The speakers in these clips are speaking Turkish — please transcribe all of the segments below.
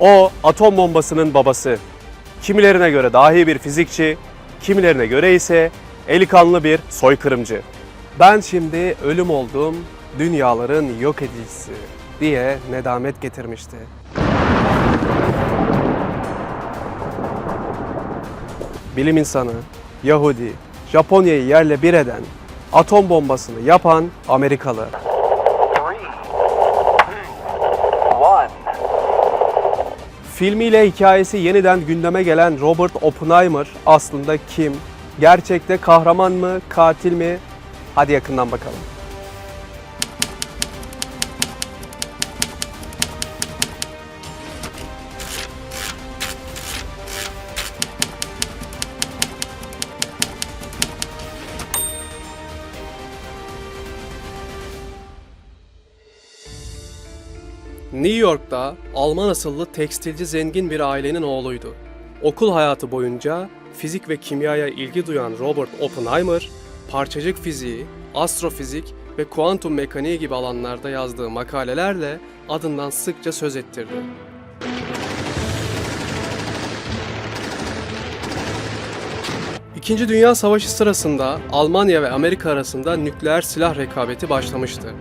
O atom bombasının babası. Kimilerine göre dahi bir fizikçi, kimilerine göre ise eli kanlı bir soykırımcı. Ben şimdi ölüm oldum, dünyaların yok edicisi diye nedamet getirmişti. Bilim insanı, Yahudi, Japonya'yı yerle bir eden, atom bombasını yapan Amerikalı. Filmiyle hikayesi yeniden gündeme gelen Robert Oppenheimer aslında kim? Gerçekte kahraman mı, katil mi? Hadi yakından bakalım. New York'ta Alman asıllı tekstilci zengin bir ailenin oğluydu. Okul hayatı boyunca fizik ve kimyaya ilgi duyan Robert Oppenheimer, parçacık fiziği, astrofizik ve kuantum mekaniği gibi alanlarda yazdığı makalelerle adından sıkça söz ettirdi. İkinci Dünya Savaşı sırasında Almanya ve Amerika arasında nükleer silah rekabeti başlamıştı.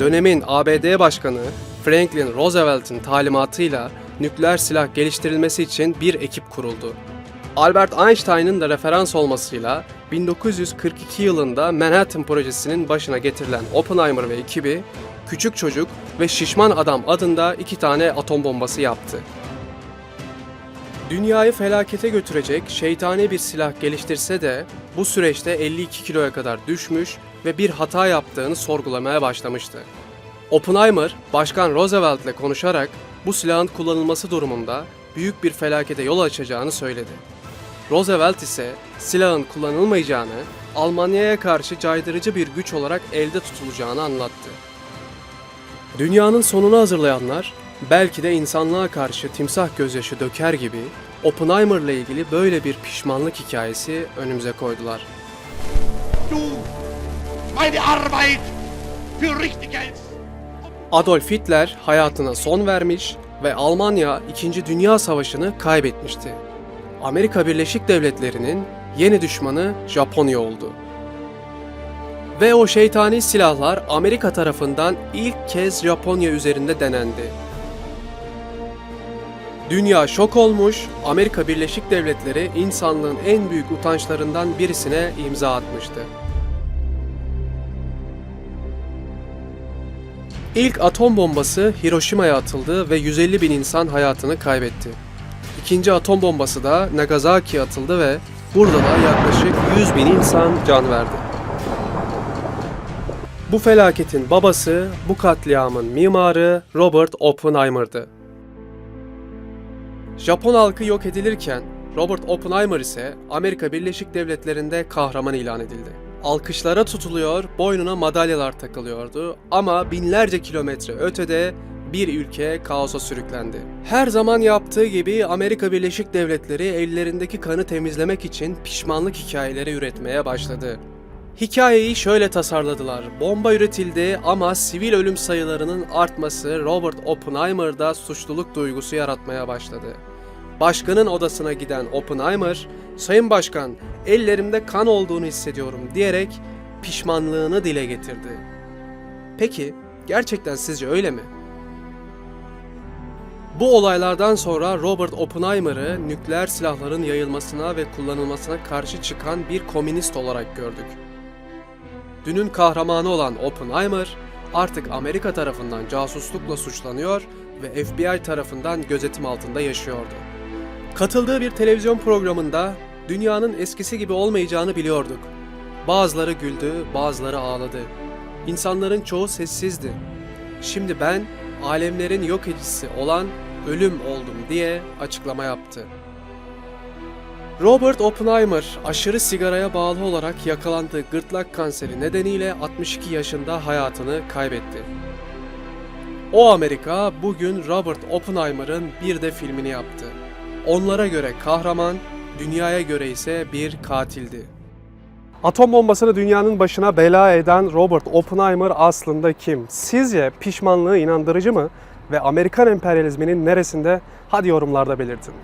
Dönemin ABD Başkanı Franklin Roosevelt'in talimatıyla nükleer silah geliştirilmesi için bir ekip kuruldu. Albert Einstein'ın da referans olmasıyla 1942 yılında Manhattan projesinin başına getirilen Oppenheimer ve ekibi Küçük Çocuk ve Şişman Adam adında iki tane atom bombası yaptı. Dünyayı felakete götürecek şeytani bir silah geliştirse de bu süreçte 52 kiloya kadar düşmüş ve bir hata yaptığını sorgulamaya başlamıştı. Oppenheimer, Başkan Roosevelt ile konuşarak bu silahın kullanılması durumunda büyük bir felakete yol açacağını söyledi. Roosevelt ise silahın kullanılmayacağını, Almanya'ya karşı caydırıcı bir güç olarak elde tutulacağını anlattı. Dünyanın sonunu hazırlayanlar belki de insanlığa karşı timsah gözyaşı döker gibi Oppenheimer ile ilgili böyle bir pişmanlık hikayesi önümüze koydular. du meine Arbeit für richtig. Adolf Hitler hayatına son vermiş ve Almanya 2. Dünya Savaşı'nı kaybetmişti. Amerika Birleşik Devletleri'nin yeni düşmanı Japonya oldu. Ve o şeytani silahlar Amerika tarafından ilk kez Japonya üzerinde denendi. Dünya şok olmuş, Amerika Birleşik Devletleri insanlığın en büyük utançlarından birisine imza atmıştı. İlk atom bombası Hiroşima'ya atıldı ve 150 bin insan hayatını kaybetti. İkinci atom bombası da Nagasaki'ye atıldı ve burada da yaklaşık 100 bin insan can verdi. Bu felaketin babası, bu katliamın mimarı Robert Oppenheimer'dı. Japon halkı yok edilirken Robert Oppenheimer ise Amerika Birleşik Devletleri'nde kahraman ilan edildi. Alkışlara tutuluyor, boynuna madalyalar takılıyordu ama binlerce kilometre ötede bir ülke kaosa sürüklendi. Her zaman yaptığı gibi Amerika Birleşik Devletleri ellerindeki kanı temizlemek için pişmanlık hikayeleri üretmeye başladı. Hikayeyi şöyle tasarladılar. Bomba üretildi ama sivil ölüm sayılarının artması Robert Oppenheimer'da suçluluk duygusu yaratmaya başladı. Başkanın odasına giden Oppenheimer, "Sayın Başkan, ellerimde kan olduğunu hissediyorum." diyerek pişmanlığını dile getirdi. Peki, gerçekten sizce öyle mi? Bu olaylardan sonra Robert Oppenheimer'ı nükleer silahların yayılmasına ve kullanılmasına karşı çıkan bir komünist olarak gördük. Dünün kahramanı olan Oppenheimer artık Amerika tarafından casuslukla suçlanıyor ve FBI tarafından gözetim altında yaşıyordu. Katıldığı bir televizyon programında dünyanın eskisi gibi olmayacağını biliyorduk. Bazıları güldü, bazıları ağladı. İnsanların çoğu sessizdi. Şimdi ben alemlerin yok edicisi olan ölüm oldum diye açıklama yaptı. Robert Oppenheimer aşırı sigaraya bağlı olarak yakalandığı gırtlak kanseri nedeniyle 62 yaşında hayatını kaybetti. O Amerika bugün Robert Oppenheimer'ın bir de filmini yaptı. Onlara göre kahraman, dünyaya göre ise bir katildi. Atom bombasını dünyanın başına bela eden Robert Oppenheimer aslında kim? Sizce pişmanlığı inandırıcı mı? ve Amerikan emperyalizminin neresinde? Hadi yorumlarda belirtin.